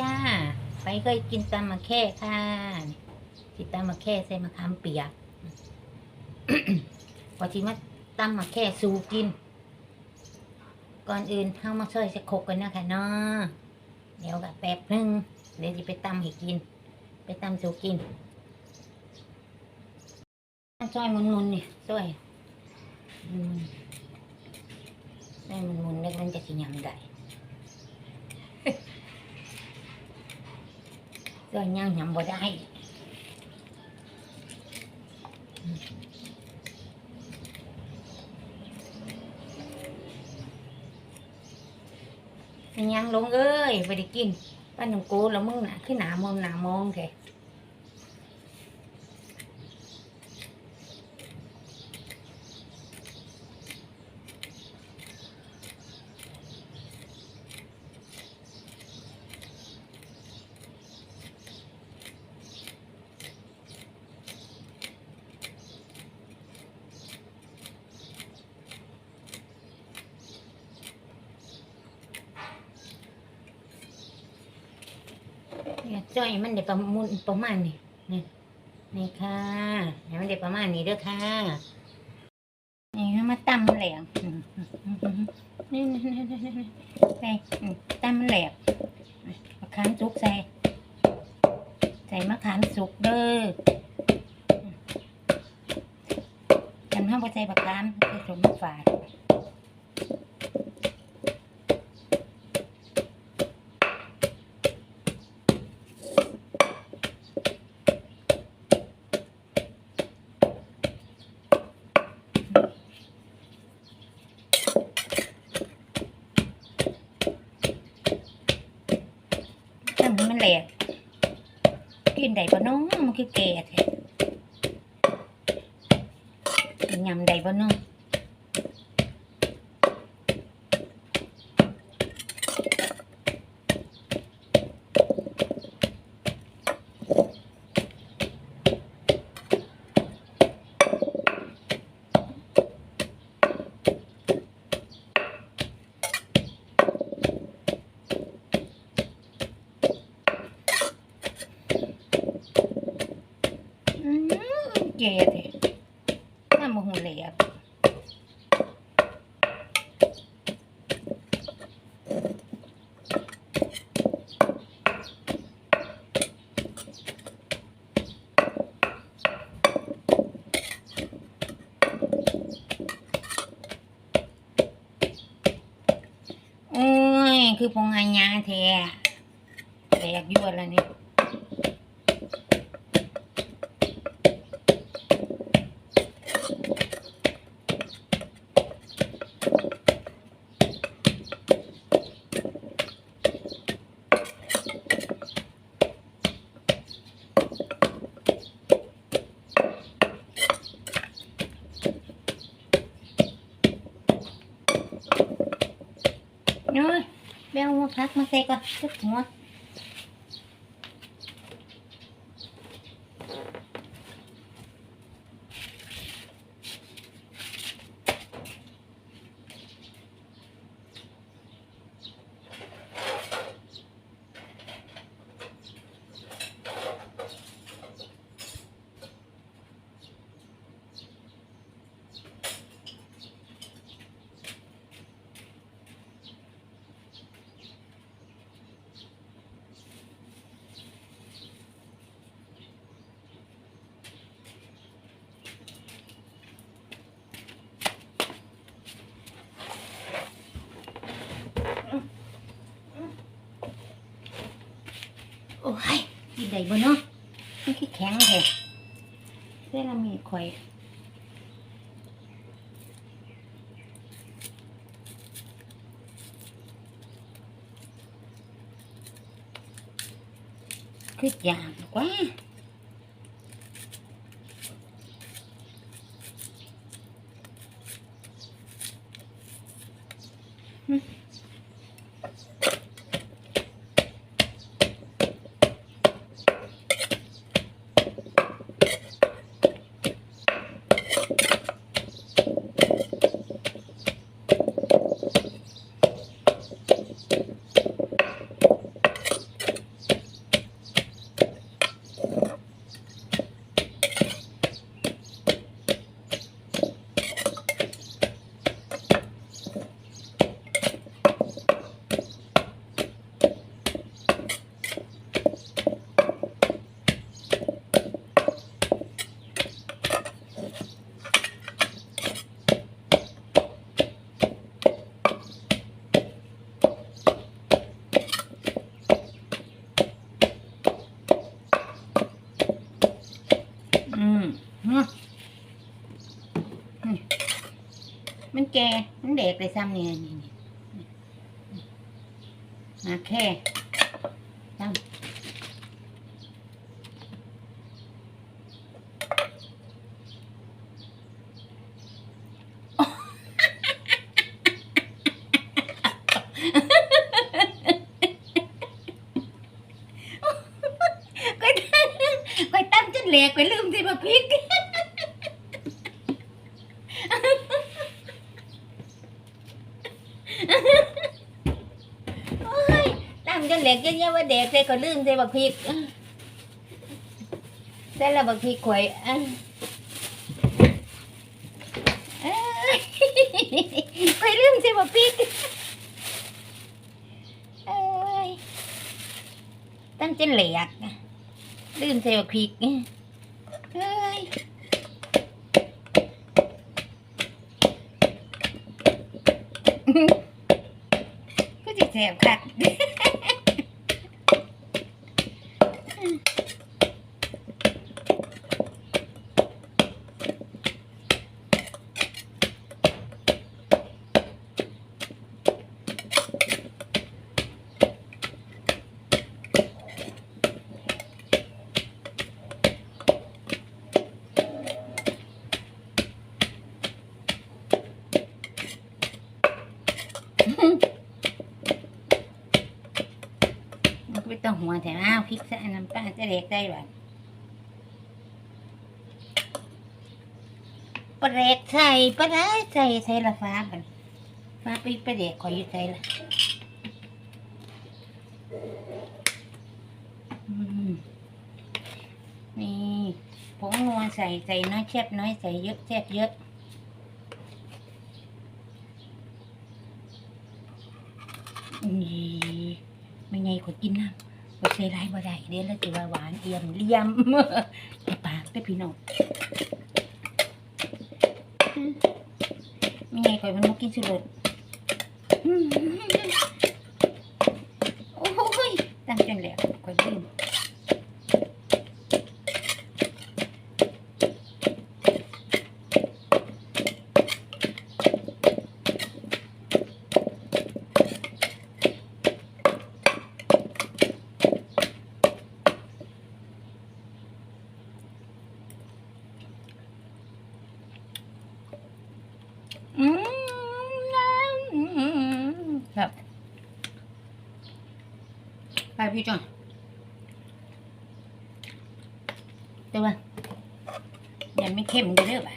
จ้า ไปเคยกินตำมะแค่ค่ะสิตำมะแค่ใส่มะขามเปียกพอทีมาตำมะแค่สูกิน ก่อนอื่นเข้ามาช่วยสะคกกันนะคะเนาะเดี๋ยวกับแป๊บนึง เดี๋ยวจะไปตำให้กิน ไปตำสูกินช่วยมุนๆนี่ช่วยมุนๆช่วยมุนๆแล้วมันจะสิยำได้ ก็ยังยำบ่ได้เป็นยังลงเอ้ยไปได้กินป้าหนุ่มกูแล้วมึงน่ะขึ้นหนามองหนามองแค่เถอะย จ้อยมันได้ประมุนประมาณนี้นี่นี่ค่ะให้มันได้ประมาณนี้เด้อค่ะนี่มาตำมันแหลกนี่นี่นี่นี่นี่ใส่อืมตำแหลกมะขามสุกใส่ใส่มะขามสุกเด้อกันห้ามใส่มะขามคือสมฝาด ทำให้มันแหลก กินได้ปะน้องมันคือแก่แท้กินยำได้ปะน้องอืมแก่แท้ทำมาหูแหลกโอ้ยคือพงอายาแท้แหลกยั่วแล้วนี่ น้อยเบล มาพักมาเซก่อนทุกหัวโอ้ย กินได้บ่เนาะมันคือแข็งแท้เส้นละมีข่อยคืออย่างกว่า แก่มันเด็กเลยซ้ำเนี่ยนี่นี่มาแค่ซ้ำก้อยก้อยตั้มจนเหลกก้อยลืมสิมาพริก โอ้ยตั้มจน เหลกเยอะๆว่าเด็กเลยก็ลืมใสิมาพริกได้แล้วบักพริกข่อยอ่อยลืมใสิมาพริกตั้งเจนเหลียกลืมเซลควิกเฮ้ยก็จะแสบคัก มั ต้องหัวแต่อ้าวพริกใส่น้ำปลาจะเล็กได้แบ้างปลาเล็กใส่ปลาได้ใส่ใส่ละฟ้าบันฟ้าไปปลาเด็กขออยู่ใส่ละนี่ผงนัวใส่ใส่น้อยแคบน้อยใส่เยอะแคบเยอะนี่ไม่ไงขอกินน้ำ บ่ใส่ร้ายบ่ได้เด้แล้วจะว่าหวานเอี่ยมเลี่ยมไปปากไปพี่น้องไม่ไงข่อยมันมากินสุดโอ้ยตั้งจนแล้วข่อยลืมอืมครับ ไปพี่จอนแต่ว่ายังไม่เข้มกันเด้อบ่ะ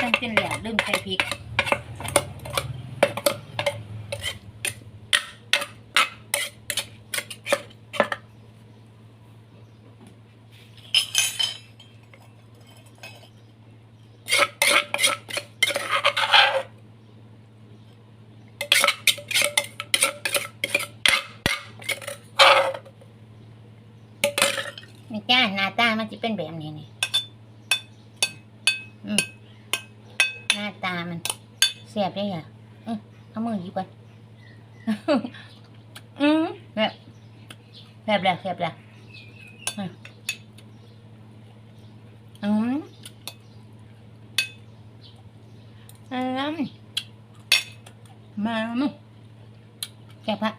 ตั้งเป็นเหลี่ยมลืมใส่พริก นี่จ้าหน้าตามันจะเป็นแบบนี้นี่หน้าตามันแสบได้อะเอ้ามือหยิบก่อนอืมแบบแบบแล้วแบบแล้วอะอืมอืมมามึงแกะปะ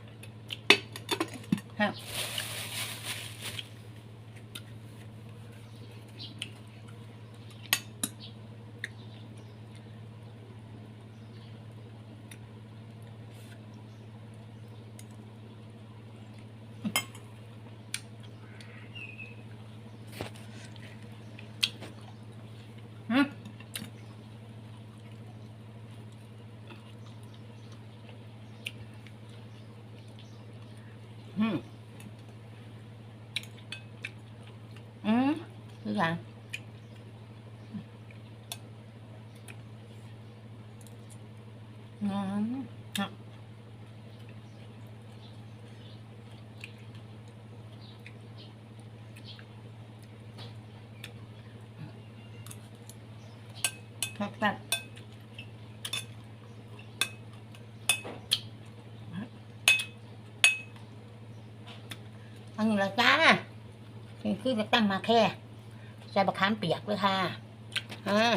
ครับ อืม อืมอืมทุกอย่างอืมครับครับครับ อันนี้ละจ้านี่คือจะตั้งมาแค่ใส่บะขามเปียกเลยค่ะอ่า